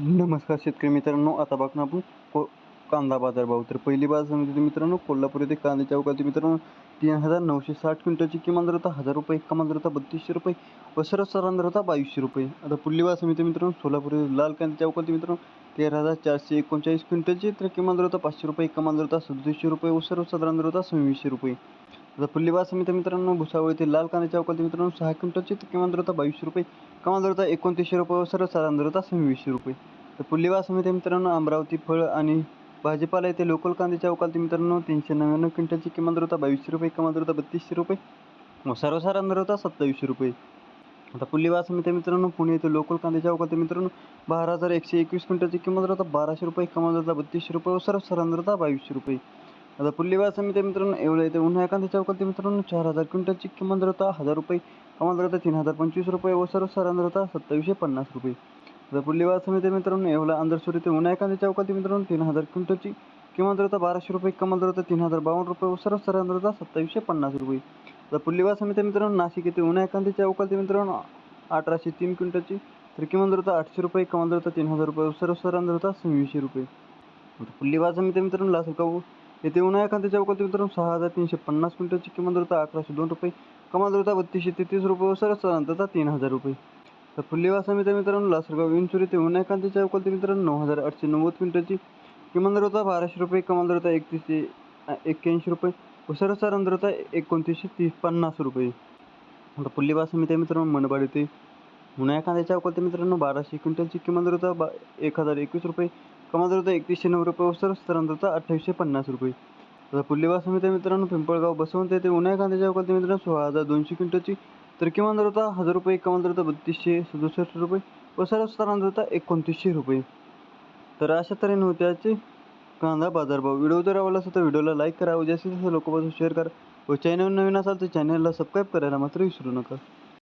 नमस्कार शेतकरी मित्रांनो आता बघणार आपण को कांदा बाजार भाव. तर पहिली बाजार समिती मित्रांनो कोल्हापूर येथे कांद्याच्या अवकाळी मित्रांनो तीन हजार नऊशे साठ क्विंटलची किमान दरता हजार रुपये कमान दरता बत्तीसशे रुपये व सर्वसाधारण दरता बावीसशे रुपये. आता पुढली बाजार समिती मित्रांनो सोलापूर लाल कांद्याच्या अवकाळी मित्रांनो तेरा हजार चारशे एकोणचाळीस क्विंटलची तर किमान दरता पाचशे रुपये कमान दरता सदतीसशे रुपये व सर्वसाधारण दरता सव्वीसशे रुपये. आता पुढली समिती मित्रांनो भुसावळ येथे लाल कांदा चौकातील मित्रांनो सहा क्विंटलची किमान दरता बावीसशे रुपये कमाल दरता एकोणतीसशे रुपये व सर्वसाधारण दरता सव्वीसशे रुपये. तर पुढली समिती मित्रांनो अमरावती फळ आणि भाजीपाला येथे लोकल कांद्याच्या चौकातील मित्रांनो तीनशे नव्याण्णव क्विंटलची किमान दरता बावीसशे रुपये कमाल दरता बत्तीसशे रुपये व सर्वसाधारण दरता सत्तावीसशे रुपये. आता पुढली समिती मित्रांनो पुणे येथे लोकल कांद्याच्या चौकातील मित्रांनो बारा हजार एकशे एकवीस क्विंटलची किंमत राहता बाराशे रुपये कमाल दरता बत्तीसशे रुपये व सर्वसाधारण दरता बावीसशे रुपये. आता पुढली बाजार समिती मित्रांनो एवढं येते उन्हा एखाद्या अवकाळी मित्रांनो चार हजार क्विंटलची किमान दर हजार रुपये कमाल दर तीन हजार पंचवीस रुपये व सर्वसाधारण दर सत्तावीसशे पन्नास रुपये. आता पुढली बाजार समिती मित्रांनो एवढा अंधरसूर येते उन्हा एखाद्या अवकाळी मित्रांनो तीन हजार क्विंटलची किमान दर बाराशे रुपये कमाल दर तीन हजार बावन्न रुपये व सर्वसाधारण दर सत्तावीसशे पन्नास रुपये. आता पुढली बाजार समिती मित्रांनो नाशिक येते. उन्हा एखाद्या अवकाळी मित्रांनो अठराशे तीन क्विंटलची तर किमान दर आठशे रुपये कमाल दर तीन हजार रुपये व सर्वसाधारण दर सव्वीसशे रुपये. आता बाजार समिती मित्रांनो लासलगाव येथे उन्हाळ्या कांद्याच्या अवकाळी सहा हजार तीनशे पन्नास क्विंटलची किंमत दर अकराशे दोन रुपये. कमाल दर बत्तीसशे तेहतीस रुपये व सर्वसाधारण तीन हजार रुपये. तर फुल्लेवा बाजार समिती मित्रांनो लासरगाव विंचूर येथे उन्हाळ्या कांद्याच्या अवकाळी नऊ हजार आठशे नव्वद क्विंटलची किमान दर बाराशे रुपये कमाल दर एकतीसशे एक्क्याऐंशी रुपये व सर्वसाधारण एकोणतीसशे तीस पन्नास रुपये. आता फुल्लेवा बाजार समिती मित्रांनो मनबाड येथे उन्हाळ्या कांद्याच्या अवकाळी मित्रांनो बाराशे क्विंटलची किमान दर बा एक हजार एकवीस रुपये. कमाल दर होता एकतीसशे नऊ रुपये व सर्वसाधारण दर होता अठ्ठावीसशे पन्नास रुपये. आता पुढली समिती मित्रांनो पिंपळगाव बसवंत येथे उन्हाळ्या कांद्याच्या अवकाळी मित्रांनो सोळा हजार दोनशे क्विंटलची तर किमान दर होता हजार रुपये कमाल दर होता बत्तीसशे सदुसष्ट रुपये व सर्वसाधारण दर होता एकोणतीसशे रुपये. तर अशा तऱ्हेने होत्याचे कांदा बाजारभाव. व्हिडिओ जर आवडला असेल तर व्हिडिओला लाईक करा व जास्तीत जास्त लोकांपासून शेअर करा व चॅनल नवीन असाल तर चॅनलला सबस्क्राईब करायला मात्र विसरू नका.